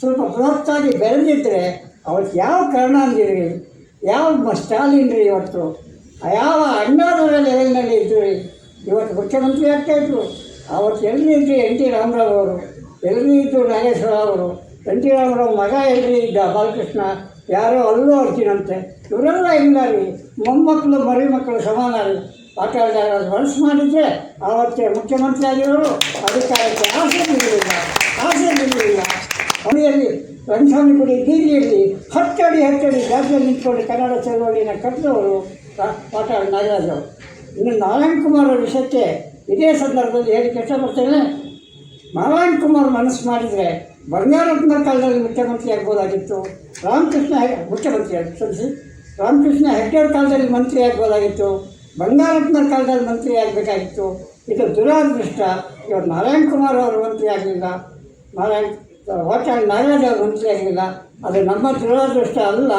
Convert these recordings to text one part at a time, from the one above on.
ಸ್ವಲ್ಪ ಬೃಹತ್ತಾಗಿ ಬೆಳೆದಿದ್ದರೆ ಅವತ್ತು ಯಾವ ಕರುಣಾಂಜಿರಿ ಯಾವ ಮ- ಸ್ಟಾಲಿನ್ ರೀ ಇವತ್ತು? ಯಾವ ಅಣ್ಣಾದವರ ಲೆವೆಲ್ನಲ್ಲಿ ಇದ್ದರು ಇವತ್ತು ಮುಖ್ಯಮಂತ್ರಿ ಆಗ್ತಾಯಿದ್ರು ಅವತ್ತು ಎಲ್ಲಿ ಇದ್ದರು ಎನ್ ಟಿ ರಾಮರಾವ್ ಅವರು? ಎಲ್ಲಿ ಇದ್ದರು ನಾಗೇಶ್ವರ ಅವರು? ಎನ್ ಟಿ ರಾಮರಾವ್ ಮಗ ಎಲ್ಲಿ ಇದ್ದ ಬಾಲಕೃಷ್ಣ? ಯಾರೋ ಅಲ್ಲೂ ಅರ್ಜಿನಂತೆ ಇವರೆಲ್ಲ ಇಲ್ಲ ರೀ ಮೊಮ್ಮಕ್ಕಳು ಮರಿ ಮಕ್ಕಳು ಸಮಾನ ರೀ. ಪಾಠಾಳಿದಾಗ ಮನಸ್ಸು ಮಾಡಿದರೆ ಆವತ್ತೇ ಮುಖ್ಯಮಂತ್ರಿ ಆಗಿರೋರು ಅಧಿಕಾರಕ್ಕೆ ಆಸೆ ಇರಲಿಲ್ಲ ಆಸೆ ಅವಳಿಯಲ್ಲಿ ರಂಗಸ್ವಾಮಿ ಗುಡಿ ಬೀದಿಯಲ್ಲಿ ಹತ್ತಡಿ ಹತ್ತಡಿ ಜಾತಿಯಲ್ಲಿ ನಿಂತ್ಕೊಂಡು ಕನ್ನಡ ಚಳವಳಿನ ಕಟ್ಟಿದವರು ಪಾಟಾಳ್ ನಾಗರಾಜ್ ಅವರು. ಇನ್ನು ನಾರಾಯಣ್ ಕುಮಾರ್ ವಿಷಯಕ್ಕೆ ಇದೇ ಸಂದರ್ಭದಲ್ಲಿ ಹೇಳಿ ಇಷ್ಟಪಡ್ತೇನೆ ನಾರಾಯಣ್ ಕುಮಾರ್ ಮನಸ್ಸು ಮಾಡಿದರೆ ಬಂಗಾರಪ್ಪನ ಕಾಲದಲ್ಲಿ ಮುಖ್ಯಮಂತ್ರಿ ಆಗ್ಬೋದಾಗಿತ್ತು. ರಾಮಕೃಷ್ಣ ಮುಖ್ಯಮಂತ್ರಿ ಕ್ಷಮಿಸಿ. ರಾಮಕೃಷ್ಣ ಹೆಗ್ಡೆ ಕಾಲದಲ್ಲಿ ಮಂತ್ರಿ ಆಗ್ಬೋದಾಗಿತ್ತು. ಬಂಗಾರಪ್ಪನ ಕಾಲದಲ್ಲಿ ಮಂತ್ರಿ ಆಗಬೇಕಾಗಿತ್ತು. ಇದು ದುರಾದೃಷ್ಟ. ಇವರು ನಾರಾಯಣ್ ಕುಮಾರ್ ಅವರು ಮಂತ್ರಿ ಆಗಲಿಲ್ಲ. ನಾರಾಯಣ್ ಹೋಟೆಲ್ ನಾರಾಯಣ ಅವರು ಮಂತ್ರಿ ಆಗಲಿಲ್ಲ. ಅದು ನಮ್ಮ ದುರಾದೃಷ್ಟ ಅಲ್ಲ.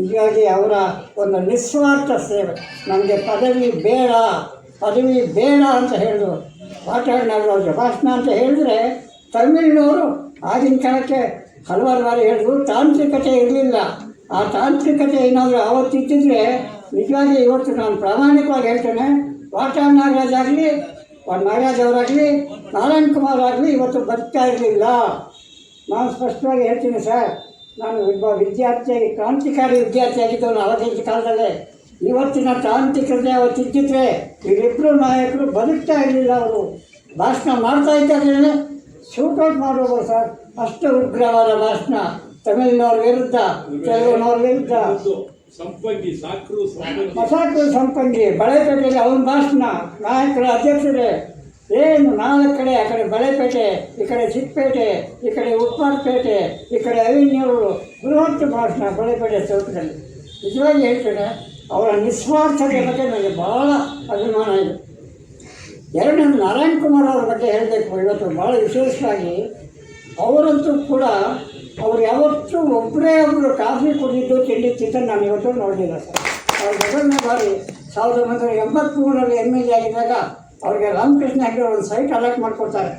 ಹೀಗಾಗಿ ಅವರ ಒಂದು ನಿಸ್ವಾರ್ಥ ಸೇವೆ. ನಮಗೆ ಪದವಿ ಬೇಡ ಪದವಿ ಬೇಡ ಅಂತ ಹೇಳಿದ್ರು. ವಾಟಾಳ್ ಭಾಷಣ ಅಂತ ಹೇಳಿದ್ರೆ ತಮಿಳಿನವರು ಆಗಿನ ಕಾಲಕ್ಕೆ ಹಲವಾರು ಬಾರಿ ಹೇಳಿದ್ರು, ತಾಂತ್ರಿಕತೆ ಇರಲಿಲ್ಲ. ಆ ತಾಂತ್ರಿಕತೆ ಏನಾದರೂ ಆವತ್ತಿದ್ದಿದ್ರೆ ನಿಜವಾಗಿ ಇವತ್ತು ನಾನು ಪ್ರಾಮಾಣಿಕವಾಗಿ ಹೇಳ್ತೇನೆ ವಾಟಾಳ್ ನಾಗರಾಜ್ ಆಗಲಿ ನಾಗರಾಜ್ ಅವರಾಗಲಿ, ನಾರಾಯಣ್ ಕುಮಾರ್ ಆಗಲಿ ಇವತ್ತು ಬರ್ತಾ ಇರಲಿಲ್ಲ. ನಾನು ಸ್ಪಷ್ಟವಾಗಿ ಹೇಳ್ತೀನಿ ಸರ್, ನಾನು ಒಬ್ಬ ವಿದ್ಯಾರ್ಥಿಯಾಗಿ, ಕ್ರಾಂತಿಕಾರಿ ವಿದ್ಯಾರ್ಥಿಯಾಗಿದ್ದವನು ಅವತ್ತಿನ ಕಾಲದಲ್ಲೇ. ಇವತ್ತಿನ ತಾಂತ್ರಿಕತೆ ಅವತ್ತಿದ್ದಿದ್ರೆ ಇವರಿಬ್ಬರು ನಾಯಕರು ಬದುಕ್ತಾ ಇರಲಿಲ್ಲ ಅವರು. ಭಾಷಣ ಮಾಡ್ತಾ ಇದ್ದಾರೆ ಶೂಟೌಟ್ ಮಾಡೋದು ಸರ್. ಅಷ್ಟು ಉಗ್ರವಾದ ಭಾಷಣ. ತಮಿಳಿನವ್ರ ವಿರುದ್ಧ, ತೆಲುಗಿನವ್ರ ವಿರುದ್ಧ. ಸಂಪಂಗಿ, ಸಾಕ್ರು ಸಂಪಂಗಿ ಮಸಾಕು ಸಂಪಂಗಿ, ಬಳೆಪೇಟೆಯಲ್ಲಿ ಅವನ ಭಾಷಣ ನಾಯಕರ, ಅಧ್ಯಕ್ಷರೇ. ಏನು, ನಾಲ್ಕು ಕಡೆ, ಆ ಕಡೆ ಬಳೆಪೇಟೆ, ಈ ಕಡೆ ಚಿಕ್ಕಪೇಟೆ ಈ ಕಡೆ ಉಪ್ಪಾರಪೇಟೆ ಈ ಕಡೆ ಅವಿನ್ಯೂರು ಬೃಹತ್ ಭಾಷಣ ಬಳೆಪೇಟೆ ಚೌಕದಲ್ಲಿ. ನಿಜವಾಗಿ ಹೇಳ್ತೇನೆ, ಅವರ ನಿಸ್ವಾರ್ಥತೆ ಬಗ್ಗೆ ನನಗೆ ಭಾಳ ಅಭಿಮಾನ ಇದೆ. ಎರಡನೇ ನಾರಾಯಣ್ ಕುಮಾರ್ ಅವರ ಬಗ್ಗೆ ಹೇಳಬೇಕು, ಇವತ್ತು ಭಾಳ ವಿಶೇಷವಾಗಿ ಅವರಂತೂ ಕೂಡ ಅವ್ರು ಯಾವತ್ತೂ ಒಬ್ಬರೇ ಒಬ್ಬರು ಕಾಫಿ ಕುಡಿದು ತಿಂಡಿ ತಿಂದು ನಾನು ಇವತ್ತು ನೋಡಲಿಲ್ಲ ಸರ್. ಅವ್ರ ಮೊದಲನೇ ಬಾರಿ ಸಾವಿರದ ಒಂಬೈನೂರ ಎಂಬತ್ತ್ಮೂರರಲ್ಲಿ ಎಂ ಎಲ್ ಆಗಿದ್ದಾಗ ಅವ್ರಿಗೆ ರಾಮಕೃಷ್ಣ ಹೆಗ್ಡೆ ಒಂದು ಸೈಟ್ ಅಲಾಟ್ ಮಾಡ್ಕೊಡ್ತಾರೆ.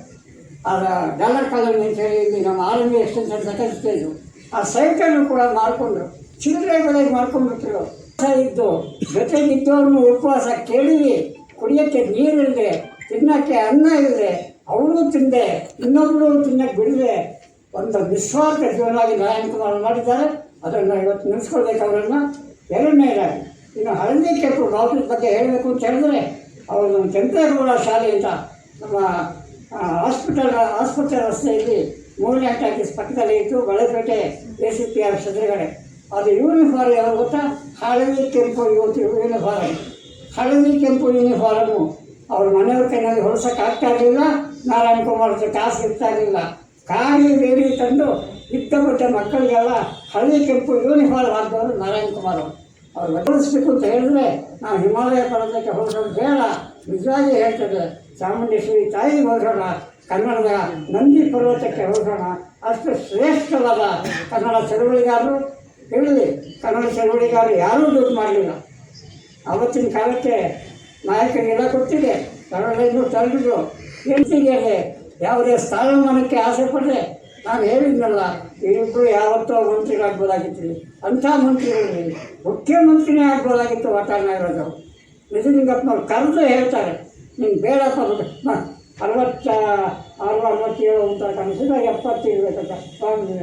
ಆಗ ಡಾಲರ್ ಕಾಲೋನಿ ಅಂತ ಹೇಳಿ ಇಲ್ಲಿ ನಮ್ಮ R M extension second stage ಆ ಸೈಟನ್ನು ಕೂಡ ಮಾಡಿಕೊಂಡು ಚಿಲ್ಲರೆ ಬೆಳೆ ಮಾಡ್ಕೊಂಡ್ಬಿಟ್ರು ಇದ್ದು, ಜೊತೆಗಿದ್ದವ್ರನ್ನು ಉಪವಾಸ ಕೇಳಿವಿ ಕುಡಿಯೋಕ್ಕೆ ನೀರಿಲ್ಲದೆ ತಿನ್ನೋಕ್ಕೆ ಅನ್ನ ಇಲ್ಲದೆ ಅವರು ತಿಂದೆ ಇನ್ನೊಬ್ಬರು ತಿನ್ನಕ್ಕೆ ಬಿಡದೆ ಒಂದು ನಿಸ್ವಾರ್ಥ ಜೀವನವಾಗಿ ನಾರಾಯಣ ಕುಮಾರ್ ಮಾಡಿದ್ದಾರೆ. ಅದನ್ನು ಇವತ್ತು ನೆನೆಸ್ಕೊಳ್ಬೇಕು ಅವರನ್ನು ಎರಡನೇದಾಗಿ ಇನ್ನು ಹಳದಿ ಕೆಂಪು ಡಾಕ್ಟರ್ ಬಗ್ಗೆ ಹೇಳಬೇಕು ಅಂತ ಹೇಳಿದ್ರೆ ಅವರು ಕೆಂಪೇಗೌಡ ಶಾಲೆ ಅಂತ ನಮ್ಮ ಹಾಸ್ಪಿಟಲ್, ಆಸ್ಪತ್ರೆ ರಸ್ತೆಯಲ್ಲಿ ಮೂರನೇ ಟಾಕೀಸ್ ಪಕ್ಕದಲ್ಲಿ ಇತ್ತು Balepete A C P R ಎದುರುಗಡೆ ಅದು ಯೂನಿಫಾರ್ಮ್ ಯಾವ ಗೊತ್ತಾ? ಹಳದಿ ಕೆಂಪು ಇವತ್ತು ಯೂನಿಫಾರ್ಮ್ ಹಳದಿ ಕೆಂಪು ಯೂನಿಫಾರ್ಮು ಅವ್ರ ಮನೆಯವ್ರ ಕೈನಲ್ಲಿ ಆಗ್ತಾ ಇರಲಿಲ್ಲ, ನಾರಾಯಣ ಕುಮಾರ್ ಕಾಸು ಇರ್ತಾ ಇರಲಿಲ್ಲ. ಕಾರಿ ಬೇಡಿ ತಂದು ಇಷ್ಟಪಟ್ಟ ಮಕ್ಕಳಿಗೆಲ್ಲ ಹಳದಿ ಕೆಂಪು ಯೂನಿಫಾರ್ಮ್ ಹಾಕಿದವರು ನಾರಾಯಣ ಕುಮಾರ್ ಅವರು. ಬದಲಿಸ್ಬೇಕು ಅಂತ ಹೇಳಿದ್ರೆ ನಾವು ಹಿಮಾಲಯ ಪರ್ವತಕ್ಕೆ ಹೋಗೋದು ಬೇಡ. ನಿಜವಾಗಿ ಹೇಳ್ತದೆ ಚಾಮುಂಡೇಶ್ವರಿ ತಾಯಿಗೆ ಹೋಗೋಣ, ಕನ್ನಡದ ನಂದಿ ಪರ್ವತಕ್ಕೆ ಹೋಗೋಣ. ಅಷ್ಟು ಶ್ರೇಷ್ಠವಾದ ಕನ್ನಡ ಚಳುವಳಿಗಾರರು. ಹೇಳಿ, ಕನ್ನಡ ಚಳುವಳಿಗಾರರು ಯಾರೂ ದುಡ್ಡು ಮಾಡಲಿಲ್ಲ. ಅವತ್ತಿನ ಕಾಲಕ್ಕೆ ನಾಯಕರಿಗೆಲ್ಲ ಕೊಟ್ಟಿದೆ. ಕನ್ನಡ ತಳ್ಳಿದ್ರು ಹೆಂಡತಿಗೆ ಯಾವುದೇ ಸ್ಥಾನಮಾನಕ್ಕೆ ಆಸೆ ಪಟ್ಟರೆ ನಾನು ಹೇಳಿದ್ನಲ್ಲ ಇವರಿಬ್ಬರು ಯಾವತ್ತೋ ಮಂತ್ರಿಗಳಾಗ್ಬೋದಾಗಿತ್ತು ಅಂಥ ಮಂತ್ರಿಗಳು ಮುಖ್ಯಮಂತ್ರಿನೇ ಆಗ್ಬೋದಾಗಿತ್ತು ವಾತಾವರಣ ನಿಜಲಿಂಗಪ್ಪನವ್ರು ಕರೆದು ಹೇಳ್ತಾರೆ. ನಿಮ್ಗೆ ಬೇಡಪ್ಪ ಅರವತ್ತ ಆರು, ಅರವತ್ತೇಳು ಅಂತ ಕನಸಿದ ಎಪ್ಪತ್ತು ಇರಬೇಕಂತ ಸ್ವಾಮಿ